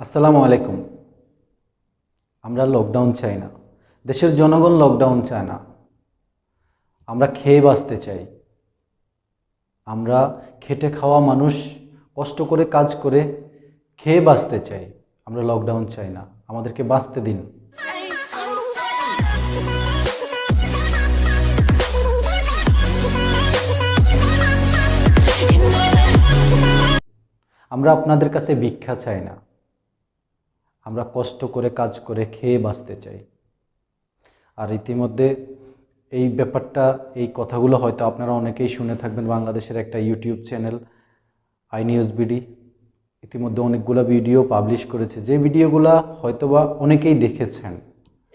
আসসালামু আলাইকুম। আমরা লকডাউন চাই না। দেশের জনগণ লকডাউন চায় না। আমরা খেয়ে বাঁচতে চাই। আমরা খেটে খাওয়া মানুষ, কষ্ট করে কাজ করে খেয়ে বাঁচতে চাই। আমরা লকডাউন চাই না। আমাদেরকে বাঁচতে দিন। আমরা আপনাদের কাছে ভিক্ষা চাই না। আমরা কষ্ট করে কাজ করে খেয়ে বাঁচতে চাই। আর ইতিমধ্যে এই ব্যাপারটা, এই কথাগুলো হয়তো আপনারা অনেকেই শুনে থাকবেন বাংলাদেশের একটা YouTube channel I news BD ইতিমধ্যে অনেকগুলো ভিডিও পাবলিশ করেছে। যে ভিডিওগুলো হয়তোবা অনেকেই দেখেছেন।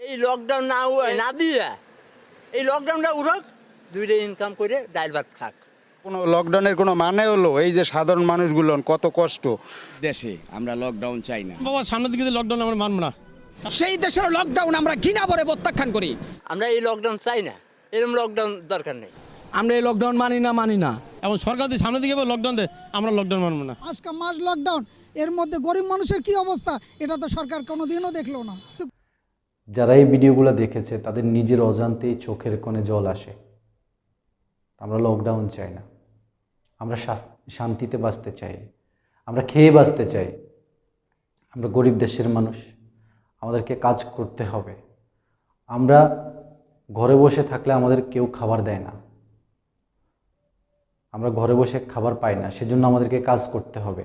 এই লকডাউন না না দিয়ে, এই লকডাউনটা উঠক, দুইটা ইনকাম করে ডাইল ভাত খাক। কোনো লকডাউনের কোনো মানে হলো এই যে সাধারণ মানুষগুলো কত কষ্ট। দেশে আমরা লকডাউন চাই না। বাবা সামনের দিকে লকডাউন আমরা মানবো না। সেই দেশের লকডাউন আমরা ঘৃণা ভরে প্রত্যাখ্যান করি। আমরা এই লকডাউন চাই না। এরকম লকডাউন দরকার নেই। আমরা এই লকডাউন মানি না মানি না। এবং সরকার যদি সামনের দিকে লকডাউন দেয় আমরা লকডাউন মানবো না। আজকে মাস লকডাউন এর মধ্যে গরিব মানুষের কি অবস্থা? এটা তো সরকার কোনোদিনও দেখল না। যারা এই ভিডিওগুলো দেখেছে তাদের নিজের অজান্তেই চোখের কোণে জল আসে। আমরা লকডাউন চাই না। আমরা শান্তিতে বাঁচতে চাই। আমরা খেয়ে বাঁচতে চাই। আমরা গরিব দেশের মানুষ। আমাদেরকে কাজ করতে হবে। আমরা ঘরে বসে থাকলে আমাদের কেউ খাবার দেয় না। আমরা ঘরে বসে খাবার পাই না, সেজন্য আমাদেরকে কাজ করতে হবে।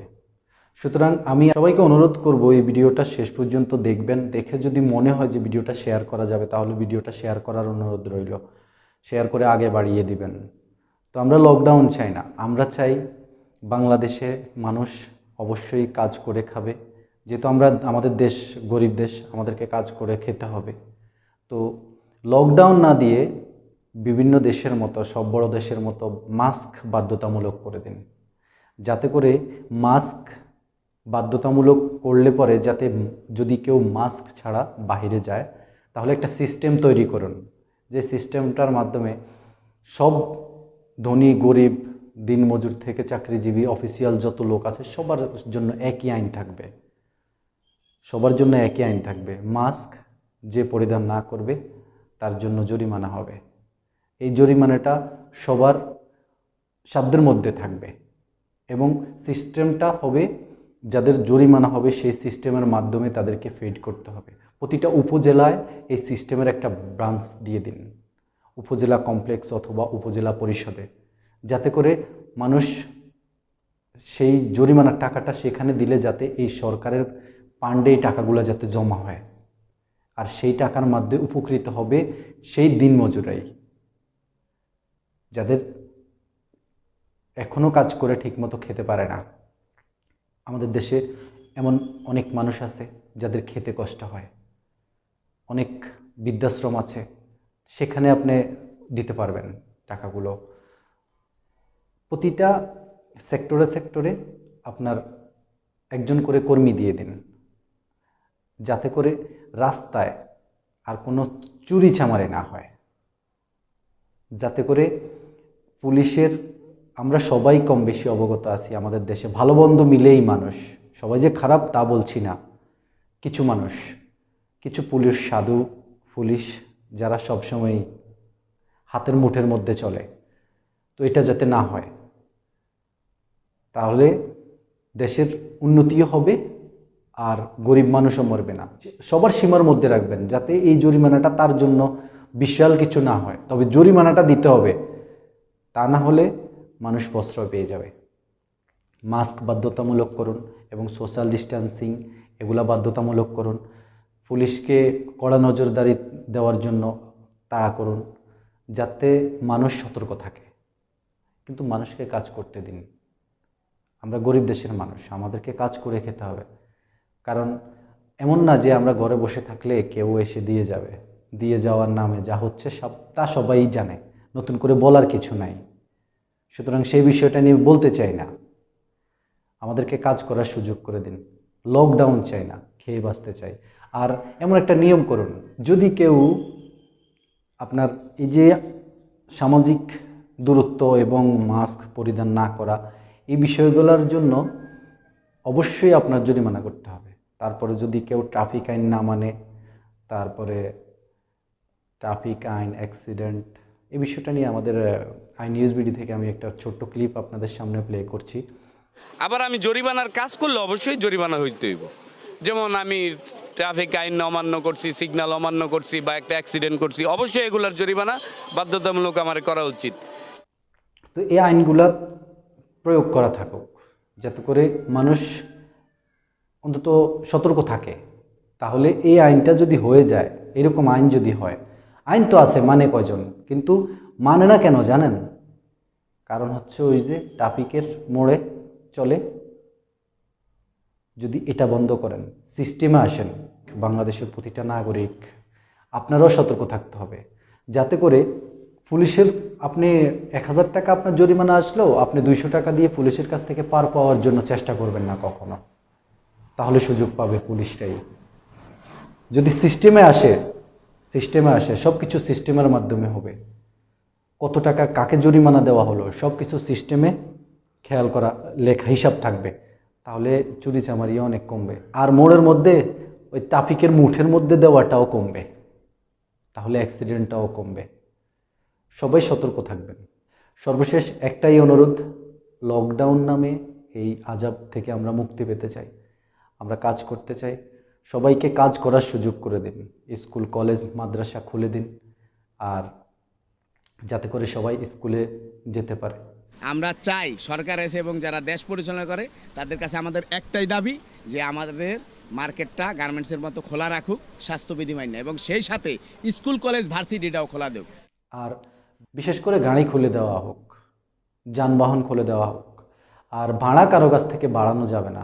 সুতরাং আমি সবাইকে অনুরোধ করব, এই ভিডিওটা শেষ পর্যন্ত দেখবেন। দেখে যদি মনে হয় যে ভিডিওটা শেয়ার করা যাবে, তাহলে ভিডিওটা শেয়ার করার অনুরোধ রইল। শেয়ার করে আগে বাড়িয়ে দিবেন। তো আমরা লকডাউন চাই না। আমরা চাই বাংলাদেশে মানুষ অবশ্যই কাজ করে খাবে। যেহেতু আমরা, আমাদের দেশ গরিব দেশ, আমাদেরকে কাজ করে খেতে হবে। তো লকডাউন না দিয়ে বিভিন্ন দেশের মতো, সব বড় দেশের মতো মাস্ক বাধ্যতামূলক করে দিন। যাতে করে মাস্ক বাধ্যতামূলক করলে পরে যাতে যদি কেউ মাস্ক ছাড়া বাইরে যায়, তাহলে একটা সিস্টেম তৈরি করুন। যে সিস্টেমটার মাধ্যমে সব ধনী, গরিব, দিনমজুর থেকে চাকরিজীবী অফিসিয়াল যত লোক আছে, সবার জন্য একই আইন থাকবে। সবার জন্য একই আইন থাকবে। মাস্ক যে পরিধান না করবে, তার জন্য জরিমানা হবে। এই জরিমানাটা সবার সাধ্যের মধ্যে থাকবে এবং সিস্টেমটা হবে, যাদের জরিমানা হবে, সেই সিস্টেমের মাধ্যমে তাদেরকে ফিড করতে হবে। প্রতিটা উপজেলায় এই সিস্টেমের একটা ব্রাঞ্চ দিয়ে দিন। উপজেলা কমপ্লেক্স অথবা উপজেলা পরিষদে, যাতে করে মানুষ সেই জরিমানার টাকাটা সেখানে দিলে যাতে এই সরকারের পান্ডে এই টাকাগুলো যাতে জমা হয়। আর সেই টাকার মাধ্যমে উপকৃত হবে সেই দিনমজুরাই যাদের এখনও কাজ করে ঠিকমতো খেতে পারে না। আমাদের দেশে এমন অনেক মানুষ আছে যাদের খেতে কষ্ট হয়। অনেক বৃদ্ধাশ্রম আছে সেখানে আপনি দিতে পারবেন টাকাগুলো। প্রতিটা সেক্টরে সেক্টরে আপনার একজন করে কর্মী দিয়ে দিন। যাতে করে রাস্তায় আর কোনো চুরি চামারে না হয়। যাতে করে পুলিশের, আমরা সবাই কম বেশি অবগত আছি, আমাদের দেশে ভালো বন্ধু মিলেই মানুষ। সবাই যে খারাপ তা বলছি না। কিছু মানুষ, কিছু পুলিশ, সাধু, পুলিশ যারা সবসময় হাতের মুঠের মধ্যে চলে, তো এটা যাতে না হয়, তাহলে দেশের উন্নতিও হবে আর গরিব মানুষও মরবে না। সবার সীমার মধ্যে রাখবেন যাতে এই জরিমানাটা তার জন্য বিশাল কিছু না হয়। তবে জরিমানাটা দিতে হবে, তা না হলে মানুষ প্রশ্রয় পেয়ে যাবে। মাস্ক বাধ্যতামূলক করুন এবং সোশ্যাল ডিস্ট্যান্সিং এগুলা বাধ্যতামূলক করুন। পুলিশকে কড়া নজরদারি দেওয়ার জন্য তাড়া করুন, যাতে মানুষ সতর্ক থাকে। কিন্তু মানুষকে কাজ করতে দিন। আমরা গরিব দেশের মানুষ, আমাদেরকে কাজ করে খেতে হবে। কারণ এমন না যে আমরা ঘরে বসে থাকলে কেউ এসে দিয়ে যাবে। দিয়ে যাওয়ার নামে যা হচ্ছে সব, তা সবাই জানে। নতুন করে বলার কিছু নাই। সুতরাং সেই বিষয়টা নিয়ে বলতে চাই না। আমাদেরকে কাজ করার সুযোগ করে দিন। লকডাউন চাই না, খেয়ে বাঁচতে চাই। আর এমন একটা নিয়ম করুন যদি কেউ আপনার এই যে সামাজিক দূরত্ব এবং মাস্ক পরিধান না করা এই বিষয়গুলোর জন্য অবশ্যই আপনার জরিমানা করতে হবে। তারপরে যদি কেউ ট্রাফিক আইন না মানে তারপরে ট্রাফিক আইন অ্যাক্সিডেন্ট এই বিষয়টা নিয়ে আমাদের আহ, আইন ইউএসবিডি থেকে আমি একটা ছোট্ট ক্লিপ আপনাদের সামনে প্লে করছি। আবার আমি জরিমানার কাজ করলে অবশ্যই জরিমানা হইতে হইব। যেমন আমি ট্রাফিক আইন অমান্য করছি সিগন্যাল অমান্য করছি বা একটা অ্যাক্সিডেন্ট করছি, অবশ্যই এগুলার জরিমানা বাধ্যতামূলক আমার করা উচিত। তো এই আইনগুলা প্রয়োগ করা থাকুক, যাতে করে মানুষ অন্তত সতর্ক থাকে। তাহলে এই আইনটা যদি হয়ে যায়, এরকম আইন যদি হয়, আইন তো আছে মানে কজন কিন্তু মানে না কেন জানেন? কারণ হচ্ছে ওই যে ট্রাফিকের মোড়ে চলে যদি এটা বন্ধ করেন সিস্টেমে আসেন, বাংলাদেশের প্রতিটা নাগরিক, আপনারাও সতর্ক থাকতে হবে। যাতে করে পুলিশের, আপনি এক হাজার টাকা আপনার জরিমানা আসলেও আপনি দুইশো টাকা দিয়ে পুলিশের কাছ থেকে পার পাওয়ার জন্য চেষ্টা করবেন না কখনো। তাহলে সুযোগ পাবে পুলিশটাই। যদি সিস্টেমে আসে সিস্টেমে আসে সব কিছু সিস্টেমের মাধ্যমে হবে। কত টাকা, কাকে জরিমানা দেওয়া হলো সব কিছু সিস্টেমে খেয়াল করা, লেখা, হিসাব থাকবে। তাহলে চুরি চামারিও অনেক কমবে। আর মোড়ের মধ্যে, ওই ট্রাফিকের মুঠের মধ্যে দেওয়াটাও কমবে। তাহলে অ্যাক্সিডেন্টটাও কমবে। সবাই সতর্ক থাকবেন। সর্বশেষ একটাই অনুরোধ লকডাউন নামে এই আজাব থেকে আমরা মুক্তি পেতে চাই। আমরা কাজ করতে চাই। সবাইকে কাজ করার সুযোগ করে দিন। স্কুল, কলেজ, মাদ্রাসা খুলে দিন। আর যাতে করে সবাই স্কুলে যেতে পারে। আমরা চাই সরকার এসে এবং যারা দেশ পরিচালনা করে, তাদের কাছে আমাদের একটাই দাবি যে আমাদের মার্কেটটা গার্মেন্টসের মতো খোলা রাখুক, স্বাস্থ্যবিধি মান্য, এবং সেই সাথে স্কুল, কলেজ, ভার্সিটিটাও খোলা দেব আর বিশেষ করে গাড়ি খুলে দেওয়া হোক, যানবাহন খুলে দেওয়া হোক, আর ভাড়া কারও কাছ থেকে বাড়ানো যাবে না।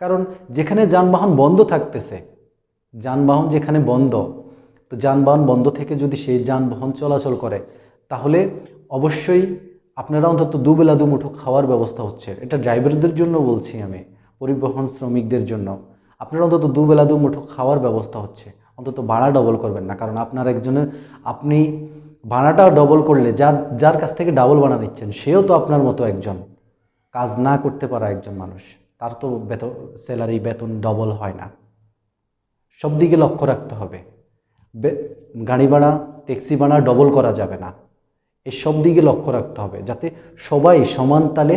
কারণ যেখানে যানবাহন বন্ধ থাকতেছে, যানবাহন যেখানে বন্ধ, তো যানবাহন বন্ধ থেকে যদি সেই যানবাহন চলাচল করে, তাহলে অবশ্যই আপনারা অন্তত দুবেলা দুমুঠো খাওয়ার ব্যবস্থা হচ্ছে। এটা ড্রাইভারদের জন্য বলছি আমি, পরিবহন শ্রমিকদের জন্য। আপনারা অন্তত দুবেলা দুমুঠো খাওয়ার ব্যবস্থা হচ্ছে। অন্তত ভাড়া ডবল করবেন না, কারণ আপনার একজনের, আপনি ভাড়াটা ডবল করলে যার যার কাছ থেকে ডাবল ভাড়া নিচ্ছেন, সেও তো আপনার মতো একজন। কাজ না করতে পারা একজন মানুষ, তার তো বেতন স্যালারি বেতন ডবল হয় না। সব দিকে লক্ষ্য রাখতে হবে। গাড়ি ভাড়া ট্যাক্সি ভাড়া ডবল করা যাবে না। সব দিকে লক্ষ্য রাখতে হবে, যাতে সবাই সমান তালে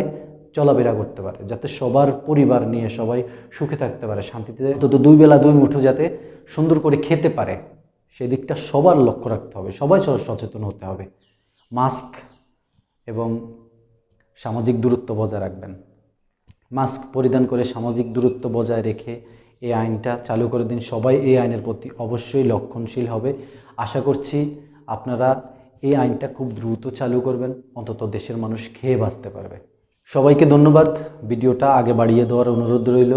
চলাফেরা করতে পারে, যাতে সবার পরিবার নিয়ে সবাই সুখে থাকতে পারে, শান্তিতে অন্তত দুই বেলা দুই মুঠো যাতে সুন্দর করে খেতে পারে সেদিকটা সবার লক্ষ্য রাখতে হবে, সবাই সচেতন হতে হবে। মাস্ক এবং সামাজিক দূরত্ব বজায় রাখবেন। মাস্ক পরিধান করে সামাজিক দূরত্ব বজায় রেখে এই আইনটা চালু করে দিন। সবাই এই আইনের প্রতি অবশ্যই লক্ষণশীল হবে। আশা করছি আপনারা এই আইনটা খুব দ্রুত চালু করবেন অন্তত দেশের মানুষ খেয়ে বাঁচতে পারবে। সবাইকে ধন্যবাদ ভিডিওটা আগে বাড়িয়ে দেওয়ার অনুরোধ রইল।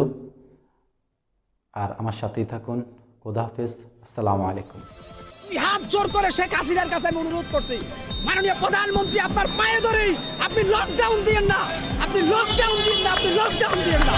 আর আমার সাথেই থাকুন খোদা হাফেজ আসসালামু আলাইকুম। আমি হাত জোর করে শেখ হাসিনার কাছে আমি অনুরোধ করছি। মাননীয় প্রধানমন্ত্রী আপনার পায়ে ধরেই আপনি লকডাউন দিয়েন না। আপনি লকডাউন দিন না আপনি লকডাউন দিয়েন না।